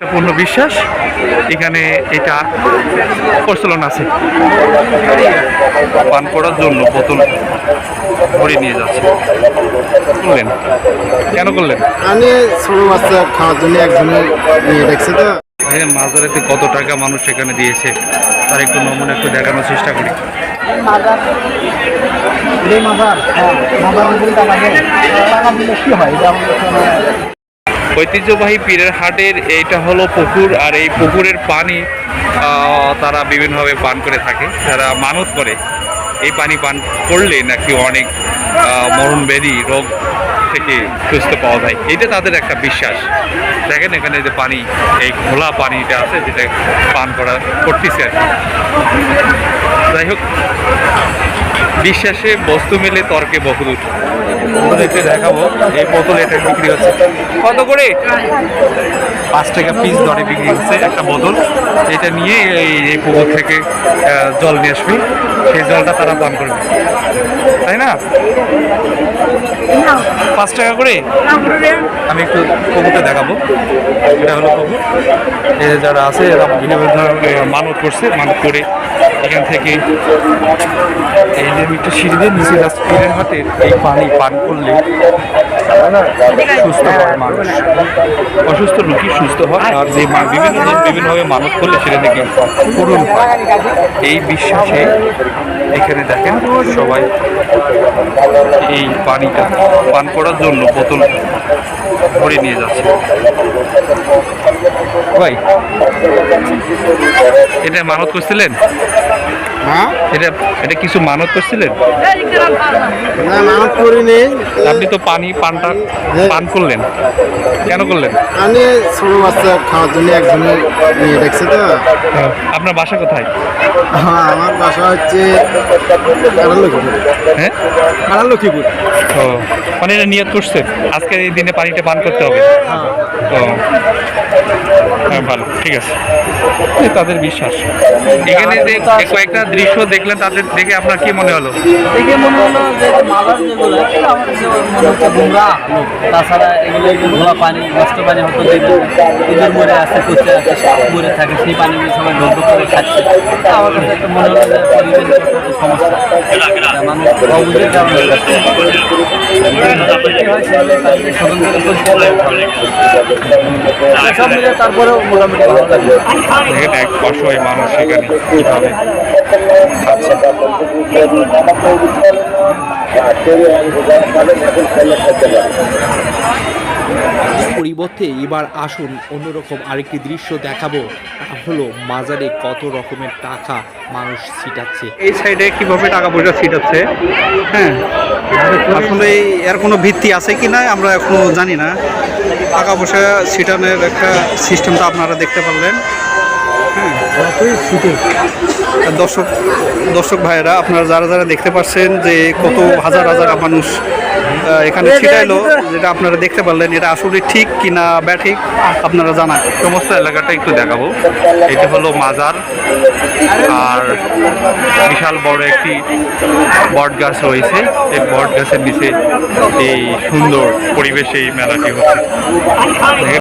পূর্ণ বিশ্বাস। এখানে এটা প্রচলন আছে। পান করার জন্য বোতল ভরে নিয়ে যাচ্ছে। করলেন? কেন করলেন? আমি ছোট বাচ্চা খাওয়ার জন্য একজনের নিয়ে দেখছে তো। মাজারেতে কত টাকা মানুষ এখানে দিয়েছে? তার একটু নমুনা একটু দেখানোর চেষ্টা করি। টাকা দেয় টাকা দিলে কি হয়? ঐতিহ্যবাহী পীরের হাটের এইটা হলো পুকুর, আর এই পুকুরের পানি তারা বিভিন্নভাবে পান করে থাকে। যারা মানত করে। এই পানি পান করলে নাকি অনেক মরণ ব্যাধি রোগ থেকে সুস্থ পাওয়া যায়। এটা তাদের একটা বিশ্বাস। দেখেন এখানে যে পানি, এই খোলা পানিটা আছে, যেটা পান করা করতেছে। আর। যাই হোক বিশ্বাসে বস্তু মেলে তর্কে বহুদূর ওদেরকে দেখাবো, এই বোতল এটা বিক্রি হচ্ছে। কত করে? পাঁচ টাকা পিস দরে বিক্রি হচ্ছে একটা বোতল। এটা নিয়ে এই এই পুকুর থেকে জল নিয়ে আসবে। সেই জলটা তারা পান করবে। তাই না পাঁচ টাকা করে? আমি একটু কবুটা দেখাবো। এটা হলো কবু যারা আছে এরা বিভিন্ন ধরনের মানত করছে মানত করে এখান থেকে এই যে একটু সিঁড়ি দিয়ে নিচে রাস্তা হাতে এই পানি পান করলে সুস্থ হয় মানুষ। অসুস্থ রোগী সুস্থ হয় আর যে বিভিন্ন জন বিভিন্নভাবে মানত করলে সেটা থেকে পূরণ হয়। এই বিশ্বাসে এখানে দেখেন সবাই এই পানিটা পান করার জন্য বোতল ভরে নিয়ে যাচ্ছে। ভাই, এটা মানত করছিলেন? হ্যাঁ? এটা এটা কিছু মানত করছিলেন? না মানত করি নেই আপনি তো পানি পানটা পান করলেন। কেন করলেন? আমি ছোট বাচ্চা খাওয়ার জন্য একজনের নিয়ে দেখছে তো। আপনার বাসা কোথায়? হ্যাঁ, আমার বাসা হচ্ছে কারালক্ষ্মীপুর হ্যাঁ? কারালক্ষ্মীপুর ও মানে এটা নিয়ত করছেন? আজকের এই দিনে পানিটা পান করতে হবে। হ্যাঁ। ঠিক আছে। তাদের বিশ্বাস। এখানে যে কয়েকটা দৃশ্য দেখলেন, তাদের দেখে আপনার কি মনে হলো? দেখে মনে হলো যে মালার যেগুলো মনে হচ্ছে গুমরা তাছাড়া এগুলো পানি নষ্ট পানি হতো ইঁদুর মরে আছে কুচে মরে থাকে, সেই পানিগুলো সবাই গল্প করে খাচ্ছে। আমার কাছে একটা মনে হলো যে পরিবেশ সমস্যা। মানুষ মিলে তারপরেও মোটামুটি দেখেন এক অসহায় মানুষ এখানে। কীভাবে খাচ্ছে পরিবর্তে এবার আসুন, অন্যরকম আরেকটি দৃশ্য দেখাবো। হলো মাজারে কত রকমের টাকা মানুষ ছিটাচ্ছে। এই সাইডে কীভাবে টাকা পয়সা ছিটাচ্ছে? হ্যাঁ আসলে এর কোনো ভিত্তি আছে কি না, আমরা এখনও জানি না। টাকা পয়সা ছিটানোর একটা সিস্টেমটা আপনারা দেখতে পারলেন। হ্যাঁ দর্শক দর্শক ভাইয়েরা, আপনারা যারা যারা দেখতে পাচ্ছেন যে কত হাজার হাজার মানুষ এখানে ছিটাইলো যেটা আপনারা দেখতে পারলেন এটা আসলে ঠিক কিনা ব্যাঠিক আপনারা জানান। সমস্ত এলাকাটা একটু দেখাবো। এটা হলো মাজার আর বিশাল বড় একটি বট গাছ রয়েছে। এই বট গাছের নিচে এই সুন্দর পরিবেশে এই মেলাটি হচ্ছে।